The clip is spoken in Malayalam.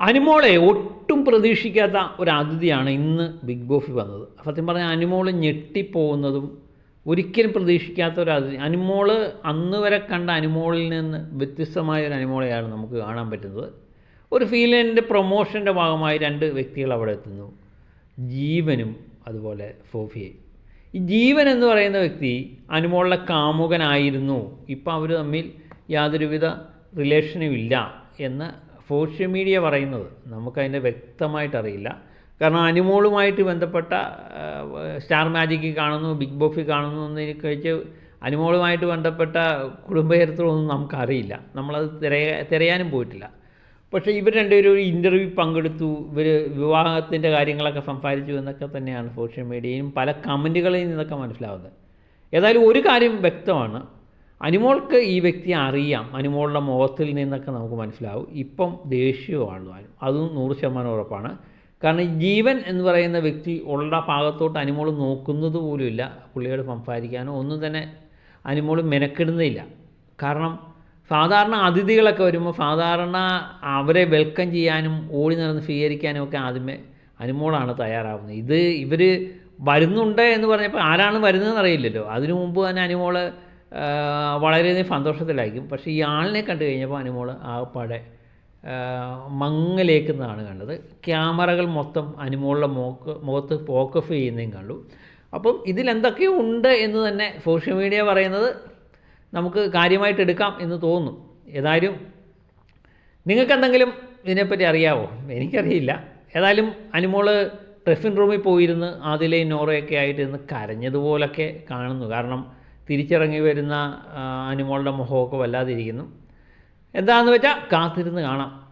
അനുമോളെ ഒട്ടും പ്രതീക്ഷിക്കാത്ത ഒരു അതിഥിയാണ് ഇന്ന് ബിഗ് ബോസിൽ വന്നത്. സത്യം പറഞ്ഞാൽ അനുമോൾ ഞെട്ടിപ്പോകുന്നതും ഒരിക്കലും പ്രതീക്ഷിക്കാത്ത ഒരു അതിഥി അനുമോൾ അന്ന് വരെ കണ്ട അനുമോളിൽ നിന്ന് വ്യത്യസ്തമായ ഒരു അനുമോളെയാണ് നമുക്ക് കാണാൻ പറ്റുന്നത്. ഒരു ഫീലിന്റെ പ്രൊമോഷന്റെ ഭാഗമായി രണ്ട് വ്യക്തികൾ അവിടെ എത്തുന്നു. ജീവനും അതുപോലെ സോഫിയയും ഈ ജീവൻ എന്ന് പറയുന്ന വ്യക്തി അനുമോളിലെ കാമുകനായിരുന്നു. ഇപ്പം അവർ തമ്മിൽ യാതൊരുവിധ റിലേഷനും ഇല്ല എന്ന് സോഷ്യൽ മീഡിയ പറയുന്നത് നമുക്കതിന്റെ വ്യക്തമായിട്ടറിയില്ല. കാരണം അനുമോളുമായിട്ട് ബന്ധപ്പെട്ട സ്റ്റാർ മാജിക്കിൽ കാണുന്നു ബിഗ് ബോസിൽ കാണുന്നു എന്ന് കഴിച്ച് അനുമോളുമായിട്ട് ബന്ധപ്പെട്ട കുടുംബചരിത്രമൊന്നും നമുക്കറിയില്ല. നമ്മളത് തിരയ തിരയാനും പോയിട്ടില്ല. പക്ഷേ ഇവർ രണ്ടുപേരും ഒരു ഇന്റർവ്യൂ പങ്കെടുത്തു. ഇവർ വിവാഹത്തിന്റെ കാര്യങ്ങളൊക്കെ സംസാരിച്ചു എന്നൊക്കെ തന്നെയാണ് സോഷ്യൽ മീഡിയയിലും പല കമന്റുകളിൽ നിന്നൊക്കെ മനസ്സിലാവുന്നത്. ഏതായാലും ഒരു കാര്യം വ്യക്തമാണ്. അനുമോൾക്ക് ഈ വ്യക്തിയെ അറിയാം. അനുമോളുടെ മുഖത്തിൽ നിന്നൊക്കെ നമുക്ക് മനസ്സിലാവും. ഇപ്പം ദേഷ്യമാണ് താനും അതും നൂറ് ശതമാനം ഉറപ്പാണ്. കാരണം ജീവൻ എന്ന് പറയുന്ന വ്യക്തി ഉള്ള ഭാഗത്തോട്ട് അനുമോൾ നോക്കുന്നത് പോലുമില്ല പുള്ളിയോട് സംസാരിക്കാനോ ഒന്നും തന്നെ അനുമോൾ മെനക്കെടുന്നില്ല. കാരണം സാധാരണ അതിഥികളൊക്കെ വരുമ്പോൾ സാധാരണ അവരെ വെൽക്കം ചെയ്യാനും ഓടി നടന്ന് സ്വീകരിക്കാനും ഒക്കെ ആദ്യമേ അനുമോളാണ് തയ്യാറാവുന്നത്. ഇത് ഇവർ വരുന്നുണ്ട് എന്ന് പറഞ്ഞപ്പോൾ ആരാണ് വരുന്നതെന്ന് അറിയില്ലല്ലോ. അതിനു മുമ്പ് തന്നെ അനുമോൾ വളരെയധികം സന്തോഷത്തിലായിരിക്കും. പക്ഷേ ഈ ആളിനെ കണ്ടു കഴിഞ്ഞപ്പോൾ അനുമോൾ ആകപ്പാടെ മങ്ങലേക്കുന്നതാണ് കണ്ടത്. ക്യാമറകൾ മൊത്തം അനുമോളുടെ മോക്ക് മുഖത്ത് ഫോക്കസ് ചെയ്യുന്നതും കണ്ടു. അപ്പം ഇതിലെന്തൊക്കെയോ ഉണ്ട് എന്ന് തന്നെ സോഷ്യൽ മീഡിയ പറയുന്നത് നമുക്ക് കാര്യമായിട്ട് എടുക്കാം എന്ന് തോന്നുന്നു ഏതായാലും നിങ്ങൾക്ക് എന്തെങ്കിലും ഇതിനെപ്പറ്റി അറിയാവോ? എനിക്കറിയില്ല. ഏതായാലും അനുമോൾ ഡ്രസ്സിംഗ് റൂമിൽ പോയിരുന്ന് ആദിലയും നോറയൊക്കെ ആയിട്ട് ഇന്ന് കരഞ്ഞതുപോലൊക്കെ കാണുന്നു. കാരണം തിരിച്ചിറങ്ങി വരുന്ന അനിമോളുടെ മുഖമൊക്കെ വല്ലാതിരിക്കുന്നു. എന്താണെന്ന് വെച്ചാൽ കാത്തിരുന്ന് കാണാം.